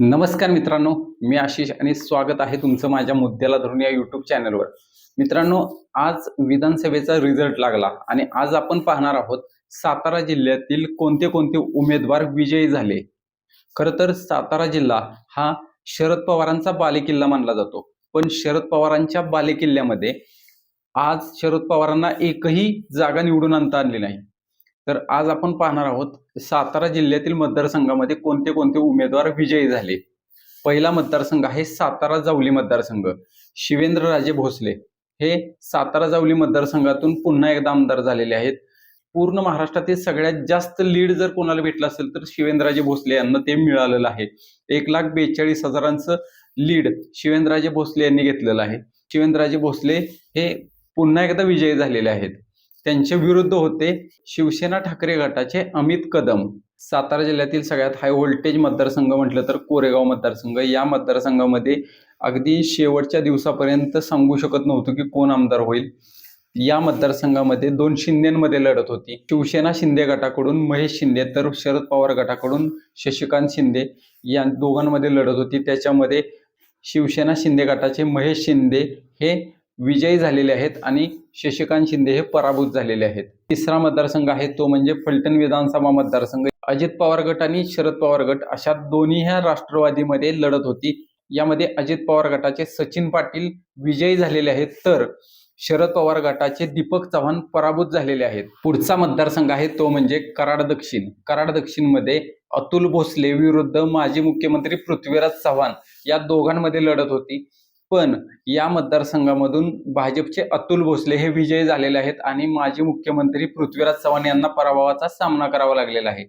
नमस्कार मित्रांनो मी आशिष आणि स्वागत आहे तुमचं माझ्या मुद्द्याला धरून या युट्यूब चॅनलवर मित्रांनो आज विधानसभेचा रिझल्ट लागला आणि आज आपण पाहणार आहोत सातारा जिल्ह्यातील कोणते कोणते उमेदवार विजयी झाले. खरं तर सातारा जिल्हा हा शरद पवारांचा बालेकिल्ला मानला जातो. पण शरद पवारांच्या बालेकिल्ल्यामध्ये आज शरद पवारांना एकही जागा निवडून आणता आणली नाही. तर आज आपण पाहणार आहोत सातारा जिल्ह्यातील मतदारसंघामध्ये कोणते कोणते उमेदवार विजयी झाले? पहिला मतदारसंघ आहे सातारा जावली मतदारसंघ. शिवेंद्रराजे भोसले हे सातारा जावली मतदारसंघातून पुन्हा एकदा आमदार झालेले आहेत. पूर्ण महाराष्ट्रातील सगळ्यात जास्त लीड जर कोणाला भेटलं असेल तर शिवेंद्रराजे भोसले यांना ते मिळालेलं आहे. एक लाख बेचाळीस हजारांचं लीड शिवेंद्रराजे भोसले यांनी घेतलेलं आहे. शिवेंद्रराजे भोसले हे पुन्हा एकदा विजयी झालेले आहेत. त्यांच्या विरुद्ध होते शिवसेना ठाकरे गटाचे अमित कदम. सातारा जिल्ह्यातील सगळ्यात हाय व्होल्टेज मतदारसंघ म्हटलं तर कोरेगाव मतदारसंघ. या मतदारसंघामध्ये अगदी शेवटच्या दिवसापर्यंत सांगू शकत नव्हतं की कोण आमदार होईल. या मतदारसंघामध्ये दोन शिंदेमध्ये लढत होती. शिवसेना शिंदे गटाकडून महेश शिंदे तर शरद पवार गटाकडून शशिकांत शिंदे या दोघांमध्ये लढत होती. त्याच्यामध्ये शिवसेना शिंदे गटाचे महेश शिंदे हे विजयी झालेले आहेत आणि शशिकांत शिंदे हे पराभूत झालेले आहेत. तिसरा मतदारसंघ आहे तो म्हणजे फलटण विधानसभा मतदारसंघ. अजित पवार गट आणि शरद पवार गट अशा दोन्ही ह्या राष्ट्रवादीमध्ये लढत होती. यामध्ये अजित पवार गटाचे सचिन पाटील विजयी झालेले आहेत तर शरद पवार गटाचे दीपक चव्हाण पराभूत झालेले आहेत. पुढचा मतदारसंघ आहे तो म्हणजे कराड दक्षिण. कराड दक्षिणमध्ये अतुल भोसले विरुद्ध माजी मुख्यमंत्री पृथ्वीराज चव्हाण या दोघांमध्ये लढत होती. पण या मतदारसंघामधून भाजपचे अतुल भोसले हे विजयी झालेले आहेत आणि माजी मुख्यमंत्री पृथ्वीराज चव्हाण यांना पराभवाचा सामना करावा लागलेला आहे.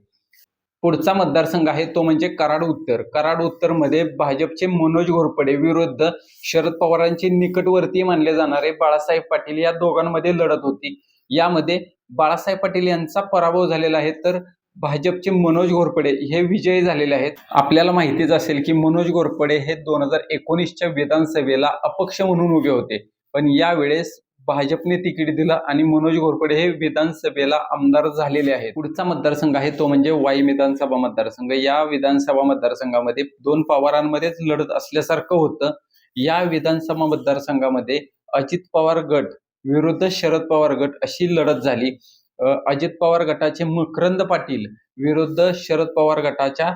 पुढचा मतदारसंघ आहे तो म्हणजे कराड उत्तर. कराड उत्तरमध्ये भाजपचे मनोज घोरपडे विरुद्ध शरद पवारांचे निकटवर्ती मानले जाणारे बाळासाहेब पाटील या दोघांमध्ये लढत होती. यामध्ये बाळासाहेब पाटील यांचा पराभव झालेला आहे. तर भाजपचे मनोज घोरपडे हे विजयी झालेले आहेत. आपल्याला माहितीच असेल की मनोज घोरपडे हे दोन हजार एकोणीसच्या विधानसभेला अपक्ष म्हणून उभे होते. पण यावेळेस भाजपने तिकीट दिलं आणि मनोज घोरपडे हे विधानसभेला आमदार झालेले आहेत. पुढचा मतदारसंघ आहे तो म्हणजे वाई विधानसभा मतदारसंघ. या विधानसभा मतदारसंघामध्ये दोन पवारांमध्येच लढत असल्यासारखं होतं. या विधानसभा मतदारसंघामध्ये अजित पवार गट विरुद्ध शरद पवार गट अशी लढत झाली. अजित पवार गटाचे मकरंद पाटील विरुद्ध शरद पवार गटाच्या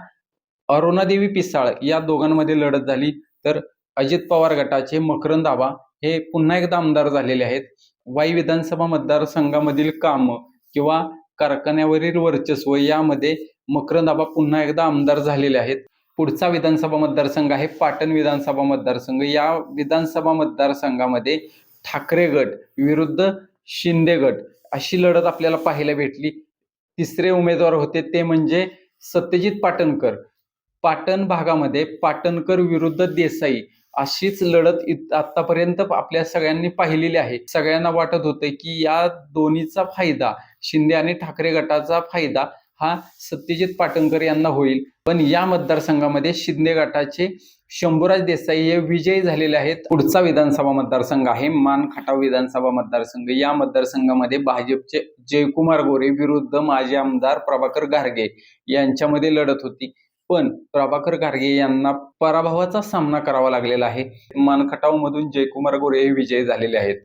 अरुणादेवी पिसाळ या दोघांमध्ये लढत झाली. तर अजित पवार गटाचे मकरंद आबा हे पुन्हा एकदा आमदार झालेले आहेत. वाई विधानसभा मतदारसंघामधील काम किंवा कारखान्यावरील वर्चस्व यामध्ये मकरंद आबा पुन्हा एकदा आमदार झालेले आहेत. पुढचा विधानसभा मतदारसंघ आहे. पाटण विधानसभा मतदारसंघ. या विधानसभा मतदारसंघामध्ये ठाकरे गट विरुद्ध शिंदे गट अशी लढत आपल्याला पाहायला भेटली. तिसरे उमेदवार होते ते म्हणजे सत्यजित पाटणकर. पाटण भागामध्ये पाटणकर विरुद्ध देसाई अशीच लढत इत- आतापर्यंत आपल्या सगळ्यांनी पाहिलेली आहे. सगळ्यांना वाटत होते की या दोन्हीचा फायदा शिंदे आणि ठाकरे गटाचा फायदा हा सत्यजित पाटणकर यांना होईल. पण या मतदारसंघामध्ये शिंदे गटाचे शंभूराज देसाई हे विजयी झालेले आहेत. पुढचा विधानसभा मतदारसंघ आहे. मान खटाव विधानसभा मतदारसंघ. या मतदारसंघामध्ये भाजपचे जयकुमार गोरे विरुद्ध माजी आमदार प्रभाकर घारगे यांच्यामध्ये लढत होती. पण प्रभाकर घारगे यांना पराभवाचा सामना करावा लागलेला आहे. मानखटाव मधून जयकुमार गोरे हे विजयी झालेले आहेत.